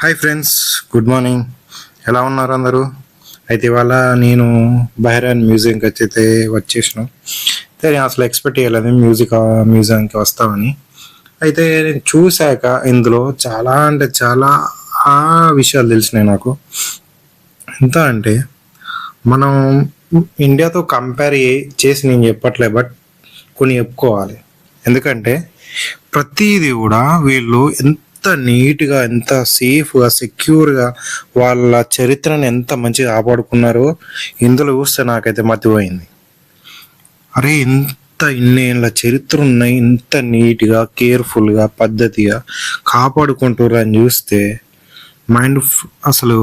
Hi friends good morning ఎలా ఉన్నారు అందరూ? అయితే ఇవాళ నేను బహ్రాన్ మ్యూజియంకి వచ్చి వచ్చేసిన. అయితే నేను అసలు ఎక్స్పెక్ట్ చేయలేదు మ్యూజిక్ మ్యూజియంకి వస్తామని. అయితే నేను చూశాక ఇందులో చాలా అంటే చాలా ఆ విషయాలు తెలిసినాయి నాకు. ఎంత అంటే మనం ఇండియాతో కంపేర్ చేసి నేను చెప్పట్లే బట్ కొన్ని చెప్పుకోవాలి. ఎందుకంటే ప్రతిదీ కూడా వీళ్ళు ఎంత ఎంత నీట్గా ఎంత సేఫ్గా సెక్యూర్గా వాళ్ళ చరిత్రను ఎంత మంచిగా కాపాడుకున్నారో ఇందులో చూస్తే నాకైతే మతిపోయింది అరే ఇంత ఇన్నేళ్ళ చరిత్ర ఉన్నాయి ఇంత నీట్గా కేర్ఫుల్గా పద్ధతిగా కాపాడుకుంటారు అని చూస్తే మైండ్ అసలు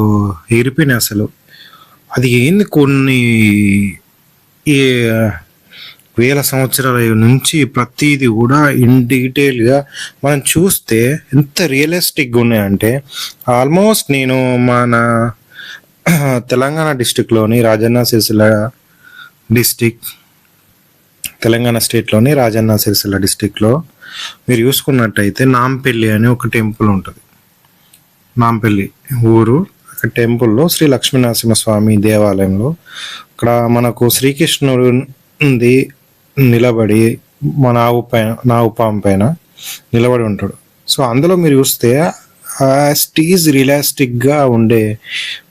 ఎరిపిన అసలు. అది ఏంది కొన్ని ఈ వేల సంవత్సరాల నుంచి ప్రతిదీ కూడా ఇన్ డీటెయిల్గా మనం చూస్తే ఎంత రియలిస్టిక్గా ఉన్నాయంటే ఆల్మోస్ట్ నేను మన తెలంగాణ డిస్టిక్లోని రాజన్న సిరిసిల్ల డిస్టిక్ తెలంగాణ స్టేట్లోని రాజన్న సిరిసిల్ల డిస్టిక్లో మీరు చూసుకున్నట్టయితే నాంపల్లి అని ఒక టెంపుల్ ఉంటుంది. నాంపల్లి ఊరు అక్కడ టెంపుల్లో శ్రీ లక్ష్మీనరసింహస్వామి దేవాలయంలో అక్కడ మనకు శ్రీకృష్ణుడు ఉంది నిలబడి మన ఆవు పైన నా పాము పైన నిలబడి ఉంటాడు. సో అందులో మీరు చూస్తే స్టీజ్ రియలిస్టిక్గా ఉండే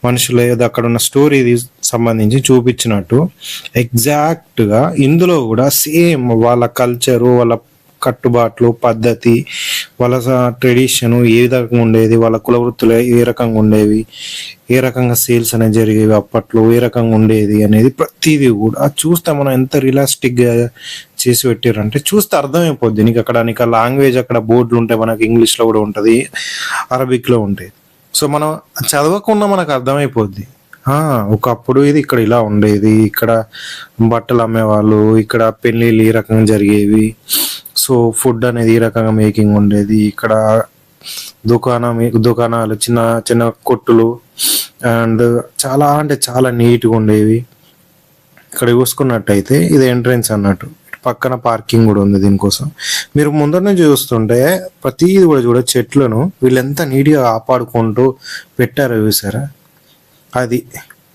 మనుషులు ఏదో అక్కడ ఉన్న స్టోరీ సంబంధించి చూపించినట్టు ఎగ్జాక్ట్గా ఇందులో కూడా సేమ్ వాళ్ళ కల్చరు వాళ్ళ కట్టుబాట్లు పద్ధతి వాళ్ళ ట్రెడిషను ఏ విధంగా ఉండేది వాళ్ళ కుల వృత్తులు ఏ రకంగా ఉండేవి ఏ రకంగా సేల్స్ అనేది జరిగేవి అప్పట్లో ఏ రకంగా ఉండేది అనేది ప్రతిదీ కూడా చూస్తే మనం ఎంత రిలాస్టిక్గా చేసి పెట్టారంటే చూస్తే అర్థమైపోద్ది. నీకు అక్కడ నీకు లాంగ్వేజ్ అక్కడ బోర్డులు ఉంటాయి మనకి ఇంగ్లీష్లో కూడా ఉంటుంది అరబిక్లో ఉంటాయి సో మనం చదవకుండా మనకు అర్థమైపోద్ది. ఒకప్పుడు ఇది ఇక్కడ ఇలా ఉండేది ఇక్కడ బట్టలు అమ్మేవాళ్ళు ఇక్కడ పెళ్ళిళ్ళు ఈ రకంగా జరిగేవి సో ఫుడ్ అనేది ఈ రకంగా మేకింగ్ ఉండేది. ఇక్కడ దుకాణం దుకాణాలు చిన్న చిన్న కొట్టులు అండ్ చాలా అంటే చాలా నీట్గా ఉండేవి. ఇక్కడ చూసుకున్నట్టయితే ఇది ఎంట్రన్స్ అన్నట్టు. పక్కన పార్కింగ్ కూడా ఉంది దీనికోసం. మీరు ముందర నుంచి చూస్తుంటే ప్రతిది కూడా చూడ చెట్లను వీళ్ళు ఎంత నీట్గా కాపాడుకుంటూ పెట్టారో చూసారా? అది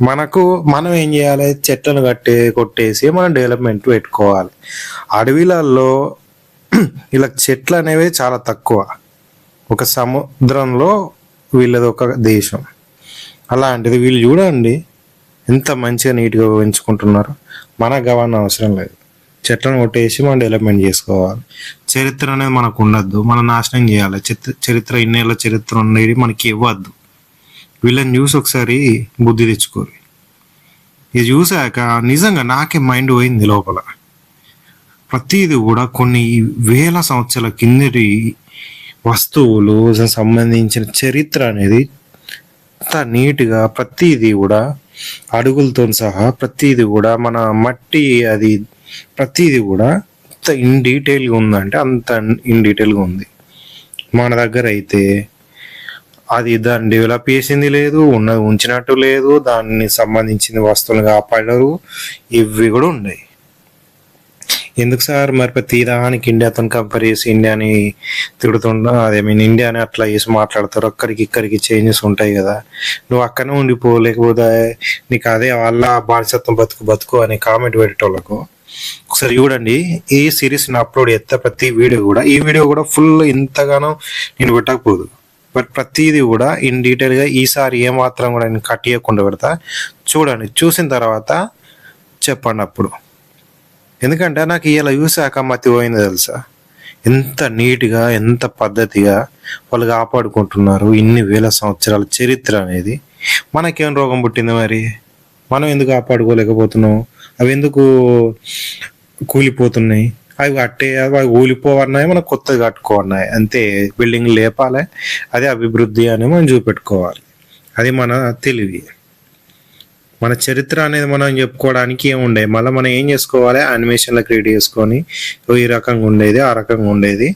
మనకు మనం ఏం చేయాలి? చెట్లను కట్టే కొట్టేసి మనం డెవలప్మెంట్ పెట్టుకోవాలి. అడవిలలో ఇలా చెట్లు అనేవి చాలా తక్కువ. ఒక సముద్రంలో వీళ్ళది ఒక దేశం. అలాంటిది వీళ్ళు చూడండి ఎంత మంచిగా నీట్గా పెంచుకుంటున్నారు. మనకు కావాలని అవసరం లేదు. చెట్లను కొట్టేసి మనం డెవలప్మెంట్ చేసుకోవాలి. చరిత్ర అనేది మనకు ఉండద్దు. మనం నాశనం చేయాలి. చరిత్ర చరిత్ర ఇన్నేళ్ళ చరిత్ర ఉండేది మనకి ఇవ్వద్దు. వీళ్ళని చూసి ఒకసారి బుద్ధి తెచ్చుకోరు. ఇది చూసాక నిజంగా నాకే మైండ్ పోయింది లోపల. ప్రతిది కూడా కొన్ని వేల సంవత్సరాల కిందటి వస్తువులు సంబంధించిన చరిత్ర అనేది అంత నీట్గా ప్రతిదీ కూడా అడుగులతో సహా ప్రతిదీ కూడా మన మట్టి అది ప్రతిదీ కూడా అంత ఇన్ డీటెయిల్గా ఉందంటే అంత ఇన్ డీటెయిల్గా ఉంది. మన దగ్గర అయితే అది దాన్ని డెవలప్ చేసింది లేదు ఉన్నది ఉంచినట్టు లేదు దాన్ని సంబంధించిన వస్తువులు కాపాడరు ఇవి కూడా ఉన్నాయి. ఎందుకు సార్? మరి ప్రతి దానికి ఇండియాతో కంపేర్ చేసి ఇండియాని తిడుతుండ? అదే మీన్ ఇండియాని అట్లా చేసి మాట్లాడతారు. అక్కడికి ఇక్కడికి చేంజెస్ ఉంటాయి కదా. నువ్వు అక్కడనే ఉండిపో లేకపోతే నీకు అదే వాళ్ళ బానిసత్వం బతుకు బతుకు అని కామెంట్ పెట్టేటోళ్ళకు. ఒకసారి చూడండి ఈ సిరీస్ అప్లోడ్ చేస్తే ప్రతి వీడియో కూడా ఈ వీడియో కూడా ఫుల్ ఇంతగానో నేను పెట్టకపోదు. బట్ ప్రతిదీ కూడా ఇన్ డీటెయిల్గా ఈసారి ఏమాత్రం కూడా నేను కట్ చేయకుండా పెడతా. చూడండి చూసిన తర్వాత చెప్పండి అప్పుడు. ఎందుకంటే నాకు ఇలా చూసాక మతి పోయింది తెలుసా? ఎంత నీట్గా ఎంత పద్ధతిగా వాళ్ళు కాపాడుకుంటున్నారు ఇన్ని వేల సంవత్సరాల చరిత్ర అనేది. మనకేం రోగం పుట్టింది మరి? మనం ఎందుకు కాపాడుకోలేకపోతున్నాం అవి ఎందుకు కూలిపోతున్నాయి? అవి కట్టే అవి కూలిపోవన్నాయి మనం కొత్తగా కట్టుకోవన్నాయి అంతే బిల్డింగ్ లేపాలి అదే అభివృద్ధి అని మనం చూపెట్టుకోవాలి. అది మన తెలివి. మన చరిత్ర అనేది మనం చెప్పుకోవడానికి ఏముండే మళ్ళీ మనం ఏం చేసుకోవాలి? యానిమేషన్లో క్రియేట్ చేసుకొని ఈ రకంగా ఉండేది ఆ రకంగా ఉండేది.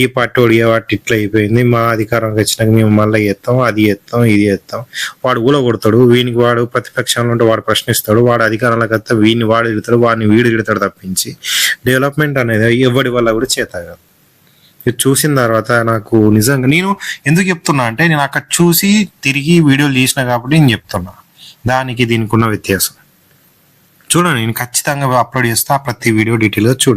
ఈ పట్టు ఒడిగే వాటి ఇట్లా అయిపోయింది. మా అధికారంకి వచ్చినాక మేము మళ్ళీ ఎత్తాం అది ఎత్తాం ఇది ఎత్తాం. వాడు కూడా కొడతాడు వీనికి వాడు ప్రతిపక్షంలో ఉంటే వాడు ప్రశ్నిస్తాడు. వాడు అధికారంలోకి వస్తే వీడిని వాడు తిడతాడు వాడిని వీడు తిడతాడు తప్పించి. డెవలప్మెంట్ అనేది ఎవరి వల్ల కూడా చేత కాదు. చూసిన తర్వాత నాకు నిజంగా నేను ఎందుకు చెప్తున్నా అంటే నేను అక్కడ చూసి తిరిగి వీడియోలు తీసిన కాబట్టి నేను చెప్తున్నా. దానికి దీనికి ఉన్న వ్యత్యాసం. చూడండి నేను ఖచ్చితంగా అప్లోడ్ చేస్తా ప్రతి వీడియో డీటెయిల్గా చూడండి.